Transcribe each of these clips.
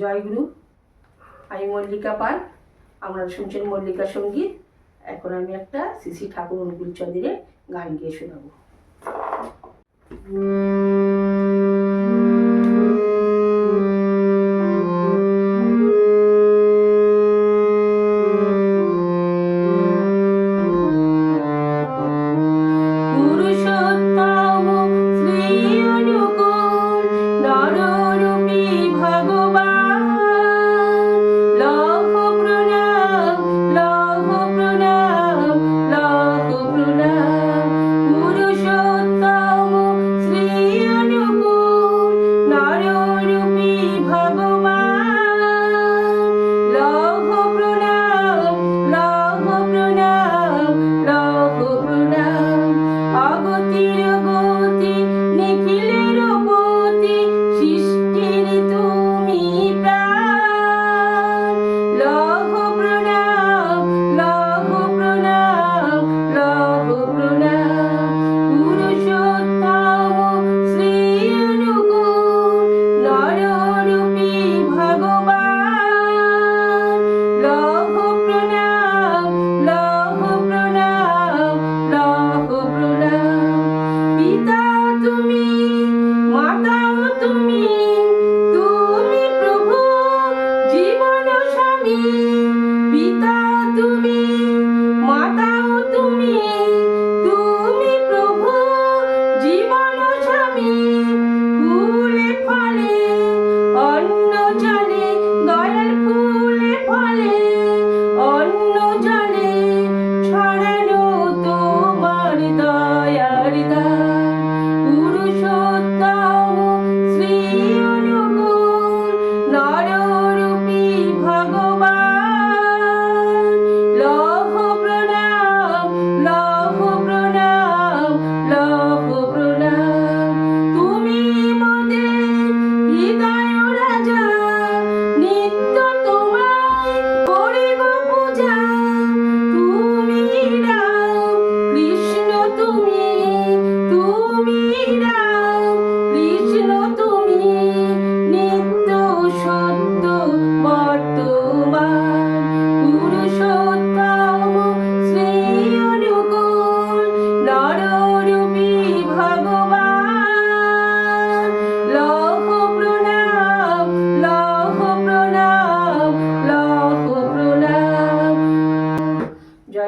জয়গুরু আমি মল্লিকা পাল আপনারা শুনছেন মল্লিকা সংগীত। এখন আমি একটা শ্রী শ্রী ঠাকুর অনুকূল চন্দ্রের গান গিয়ে শোনাবো।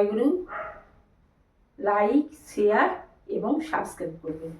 জয়গুরু লাইক শেয়ার এবং সাবস্ক্রাইব করবেন।